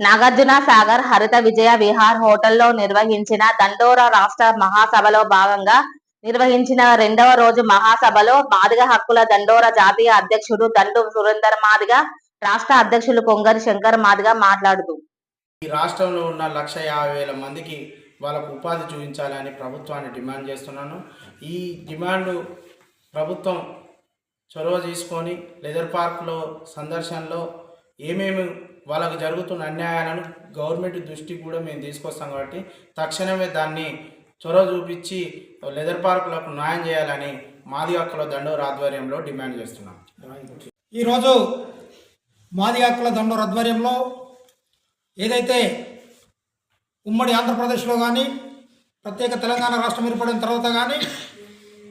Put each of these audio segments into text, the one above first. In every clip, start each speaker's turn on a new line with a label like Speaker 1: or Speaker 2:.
Speaker 1: నాగార్జున సాగర్ హరిత విజయ విహార్ హోటల్లో నిర్వహించిన దండోరా రాష్ట్ర మహాసభలో భాగంగా నిర్వహించిన రెండవ రోజు మహాసభలో మాదిగ హక్కుల దండోరా జాతీయ అధ్యక్షుడు దండు సురేందర్ మాదిగ రాష్ట్ర అధ్యక్షులు కొంగరి శంకర్ మాదిగ మాట్లాడుతూ
Speaker 2: ఈ రాష్ట్రంలో ఉన్న లక్ష యాభై వేల మందికి వాళ్ళకు ఉపాధి చూపించాలని ప్రభుత్వాన్ని డిమాండ్ చేస్తున్నాను. ఈ డిమాండ్ ప్రభుత్వం చొరవ తీసుకొని లెదర్ పార్క్లో సందర్శనలో ఏమేమి వాళ్ళకు జరుగుతున్న అన్యాయాలను గవర్నమెంట్ దృష్టికి కూడా మేము తీసుకొస్తాం కాబట్టి తక్షణమే దాన్ని చొరవ చూపించి లెదర్ పార్కులకు న్యాయం చేయాలని మాది హక్కుల దండోర ఆధ్వర్యంలో డిమాండ్ చేస్తున్నాం.
Speaker 3: ఈరోజు మాది హక్కుల దండోర్ ఆధ్వర్యంలో ఏదైతే ఉమ్మడి ఆంధ్రప్రదేశ్లో కానీ ప్రత్యేక తెలంగాణ రాష్ట్రం ఏర్పడిన తర్వాత కానీ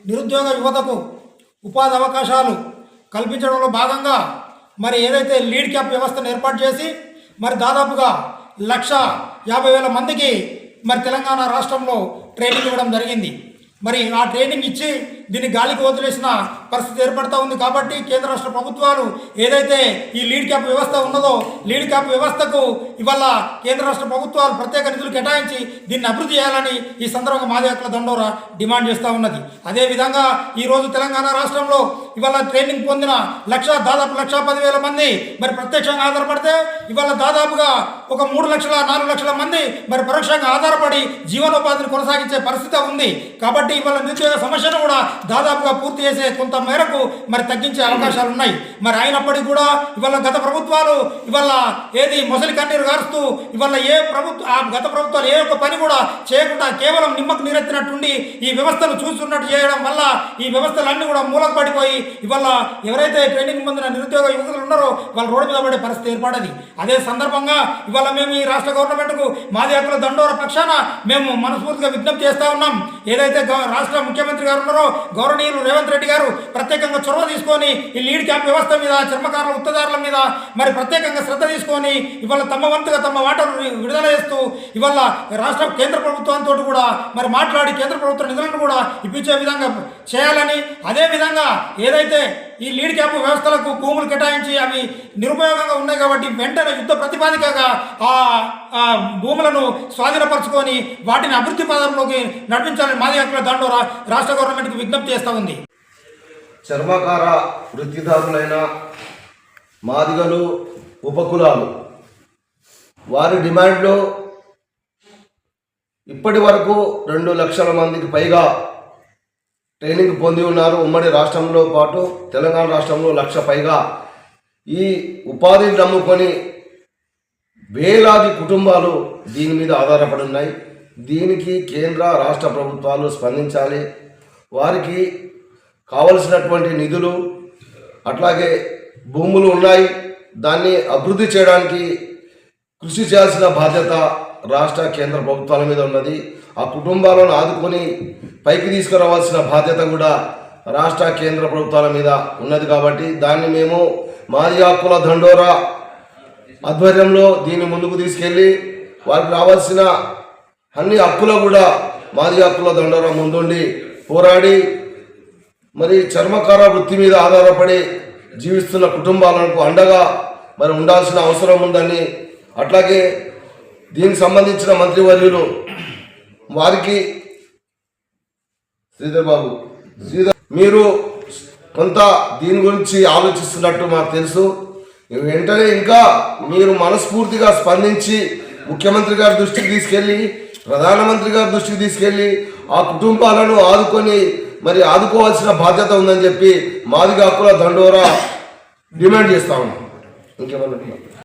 Speaker 3: నిరుద్యోగ యువతకు ఉపాధి అవకాశాలు కల్పించడంలో భాగంగా మరి ఏదైతే లీడ్ క్యాప్ వ్యవస్థను ఏర్పాటు చేసి మరి దాదాపుగా లక్ష యాభై వేల మందికి మరి తెలంగాణ రాష్ట్రంలో ట్రైనింగ్ ఇవ్వడం జరిగింది. మరి ఆ ట్రైనింగ్ ఇచ్చి దీన్ని గాలికి వదిలేసిన పరిస్థితి ఏర్పడతా ఉంది కాబట్టి కేంద్ర రాష్ట్ర ప్రభుత్వాలు ఏదైతే ఈ లీడ్ క్యాప్ వ్యవస్థ ఉన్నదో లీడ్ క్యాప్ వ్యవస్థకు ఇవాళ కేంద్ర రాష్ట్ర ప్రభుత్వాలు ప్రత్యేక నిధులు కేటాయించి దీన్ని అభివృద్ధి చేయాలని ఈ సందర్భంగా మాది హక్కుల దండోరా డిమాండ్ చేస్తూ ఉన్నది. అదేవిధంగా ఈరోజు తెలంగాణ రాష్ట్రంలో ఇవాళ ట్రైనింగ్ పొందిన లక్ష దాదాపు లక్ష పదివేల మంది మరి ప్రత్యక్షంగా ఆధారపడితే ఇవాళ దాదాపుగా ఒక మూడు లక్షల నాలుగు లక్షల మంది మరి పరోక్షంగా ఆధారపడి జీవనోపాధిని కొనసాగించే పరిస్థితి ఉంది. కాబట్టి ఇవాళ నిరుద్యోగ సమస్యను కూడా దాదాపుగా పూర్తి చేసే కొంత మేరకు మరి తగ్గించే అవకాశాలు ఉన్నాయి మరి అయినప్పటికీ కూడా ఇవాళ గత ప్రభుత్వాలు ఇవాళ ఏది మొసలి కన్నీరు గారుస్తూ ఇవాళ ఏ ప్రభుత్వ ఆ గత ప్రభుత్వాలు ఏ ఒక్క పని కూడా చేయకుండా కేవలం నిమ్మకు నీరెత్తినట్టుండి ఈ వ్యవస్థను చూస్తున్నట్టు చేయడం వల్ల ఈ వ్యవస్థలన్నీ కూడా మూలకు పడిపోయి ఇవాళ ఎవరైతే ట్రైనింగ్ పొందిన నిరుద్యోగ యువకులు ఉన్నారో వాళ్ళు రోడ్డు మీద పడే పరిస్థితి ఏర్పడది. అదే సందర్భంగా ఇవాళ మేము ఈ రాష్ట్ర గవర్నమెంట్కు మాది హక్కుల దండోర పక్షాన మేము మనస్ఫూర్తిగా విజ్ఞప్తి చేస్తా ఉన్నాం. ఏదైతే రాష్ట్ర ముఖ్యమంత్రి గారు ఉన్నారో గౌరవనీయులు రేవంత్ రెడ్డి గారు ప్రత్యేకంగా చొరవ తీసుకొని ఈ లీడ్ క్యాంప్ వ్యవస్థ మీద చర్మకారుల ఉత్తదారుల మీద మరి ప్రత్యేకంగా శ్రద్ధ తీసుకొని ఇవాళ తమ వంతుగా తమ వాటను విడుదల చేస్తూ ఇవాళ రాష్ట్ర కేంద్ర ప్రభుత్వంతో కూడా మరి మాట్లాడి కేంద్ర ప్రభుత్వ నిధులను కూడా ఇప్పించే విధంగా చేయాలని అదే విధంగా ఏదైతే ఈ లీడ్ క్యాంప్ వ్యవస్థలకు భూములు కేటాయించి అవి నిరుపయోగంగా ఉన్నాయి కాబట్టి వెంటనే యుద్ధ ప్రతిపాదికగా ఆ భూములను స్వాధీనపరచుకొని వాటిని అభివృద్ధి పదంలోకి నడిపించాలని మాది హక్కుల దండోరా రాష్ట్ర గవర్నమెంట్కి విజ్ఞప్తి చేస్తూ ఉంది.
Speaker 4: చర్మకార వృత్తిదారులైన మాదిగలు ఉపకులాలు వారి డిమాండ్లో ఇప్పటి వరకు రెండు లక్షల మందికి పైగా ట్రైనింగ్ పొంది ఉన్నారు. ఉమ్మడి రాష్ట్రంలో పాటు తెలంగాణ రాష్ట్రంలో లక్ష పైగా. ఈ ఉపాధిని నమ్ముకొని వేలాది కుటుంబాలు దీని మీద ఆధారపడి ఉన్నాయి. దీనికి కేంద్ర రాష్ట్ర ప్రభుత్వాలు స్పందించాలి. వారికి కావలసినటువంటి నిధులు అట్లాగే భూములు ఉన్నాయి. దాన్ని అభివృద్ధి చేయడానికి కృషి చేయాల్సిన బాధ్యత రాష్ట్ర కేంద్ర ప్రభుత్వాల మీద ఉన్నది. ఆ కుటుంబాలను ఆదుకొని పైకి తీసుకురావాల్సిన బాధ్యత కూడా రాష్ట్ర కేంద్ర ప్రభుత్వాల మీద ఉన్నది కాబట్టి దాన్ని మేము మాది హక్కుల దండోరా ఆధ్వర్యంలో దీన్ని ముందుకు తీసుకెళ్ళి వారికి రావాల్సిన అన్ని హక్కులు కూడా మాది హక్కుల దండోరా ముందుండి పోరాడి మరి చర్మకార వృత్తి మీద ఆధారపడి జీవిస్తున్న కుటుంబాలకు అండగా మరి ఉండాల్సిన అవసరం ఉందని అట్లాగే దీనికి సంబంధించిన మంత్రివర్యులు వారికి శ్రీధర్ బాబు శ్రీధర్ మీరు కొంత దీని గురించి ఆలోచిస్తున్నట్టు మాకు తెలుసు. వెంటనే ఇంకా మీరు మనస్ఫూర్తిగా స్పందించి ముఖ్యమంత్రి గారి దృష్టికి తీసుకెళ్ళి ప్రధానమంత్రి గారి దృష్టికి తీసుకెళ్ళి ఆ కుటుంబాలను ఆదుకొని మరి ఆదుకోవాల్సిన బాధ్యత ఉందని చెప్పి మాదిగా హక్కుల దండోరా డిమాండ్ చేస్తా ఉన్నాం. ఇంకేమన్నా